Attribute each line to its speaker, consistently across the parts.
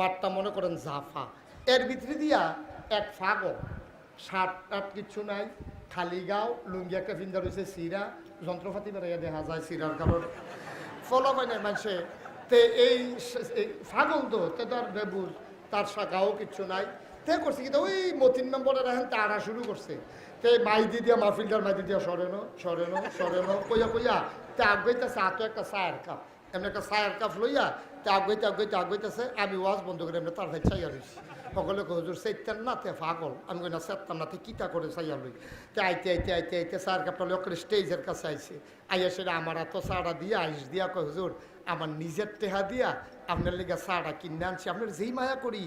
Speaker 1: মাঠটা মনে করেন জাফা। এর ভিতরে দিয়া এক ফাগল শার্ট টাট কিচ্ছু নাই, খালি গাও, লুঙ্গি একটা পিন্দা রয়েছে সিরা, যন্ত্রপাতি বেড়াইয়া দেখা যায় সিরার কারণে ফলো পাই না মানুষে তে এই ফাগল তো, তে তার বেবুজ তার শাখাও কিচ্ছু নাই। তে করছে কিন্তু ওই মতিন নম্বরের এখন তারা শুরু করছে। তে মাইদি দিয়া মাহফিলটার মাইদি দিয়া সরেনো সরেনো সরেনো, কইয়া কইয়া তে আগাইতেছে তো একটা চায়ের কাপ। এমনি একটা চায়ের কাপ লইয়া তে আগাইতে আগাইতে আগাইতেছে আমি ওয়াজ বন্ধ করে এমনি তার ভাই চাইয়া রইছি সকলে হুজুর সেইতেন না, তে পাগল। আমি কই না সেতাম না, তে কিতা করে চাইয়া লই? তে আইতে আইতে আইতে আইতে চায়ের কাপটা লোক স্টেজের কাছে আইছে। আইয়া সেটা আমার এত চাটা দিয়া, আইস দিয়া কয়, হুজুর, আমার নিজের টেহা দিয়া আপনার লেগে চাটা কিনে আনছি, আপনার যেই মায়া করি।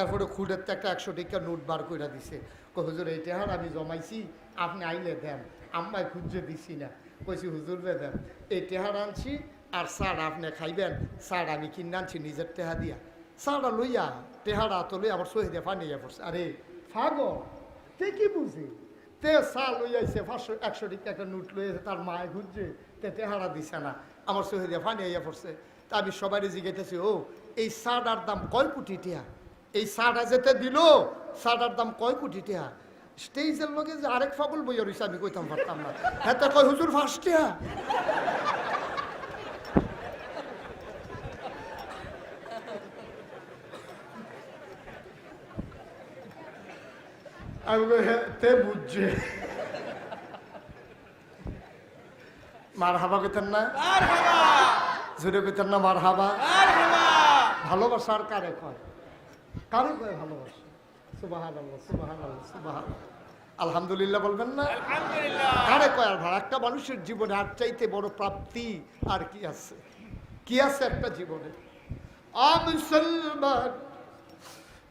Speaker 1: এরপরে খুঁড়ের তো একটা একশো টাকা নোট বার করে দিছে। কই হুজুর, এই টেহার আমি জমাইছি, আপনি আইলে দেন। আম্মায় খুঁজে দিছি না। কইছি, হুজুর রে দেন, এই টেহার আনছি আর সার আপনি খাইবেন সার আমি কিনে আনছি নিজের টেহা দিয়া। সারটা লইয়া টেহারা তো লইয়া আবার সহি দিয়ে পানি পড়ছে। আরে ফাগল তে কি বুঝি? তে সা লইয়াছে পাঁচশো, একশো টাকা একটা নোট লইয়াছে তার মায়ে খুঁজছে, তে টেহারা দিছে না আমার সহি দিয়ে আইয়া পড়ছে। তা আমি সবাই জিজ্ঞাসি ও, এই সারটার দাম কয় কোটি টিয়া এই সারটা যেতে দিল সারটার দাম কয় কোটি টিয়া স্টেজের লগে যে আরেক ফাগল বইয়া রয়েছে আমি কইতাম পারতাম না। হ্যাঁ তা কয়, হুজুর ফার্স্ট টিয়া আমি হ্যাঁ, তে বুঝছে। মার হাবা কইতেন না? জুড়ে কইতেন না মার হাবা ভালোবাসা আর কারে কয়? কারে কয় ভালোবাসা? সুবাহান সুবাহান সুবাহান আলহামদুলিল্লাহ বলবেন না? কারে কয় আর ভাড়া একটা মানুষের জীবনে আর চাইতে বড় প্রাপ্তি আর কি আছে? কি আছে একটা জীবনে? মুসলমান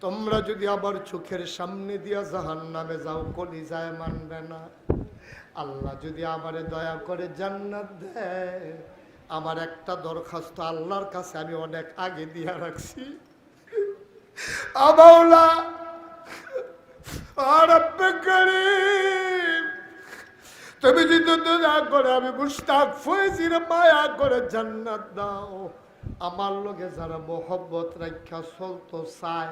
Speaker 1: তোমরা যদি আবার চোখের সামনে দিয়া জাহান নামে যাও কলি যায় মানবে না। আল্লাহ যদি আমারে দয়া করে জান্নাত দেয়, আমার একটা দরখাস্ত আল্লাহর কাছে আমি অনেক আগে দিয়া রাখছি। তুমি যদি দয়া করে আমি মুস্তাক মায়া করে জান্নাত দাও, আমার লগে যারা মোহব্বত রাখা চলতো চায়।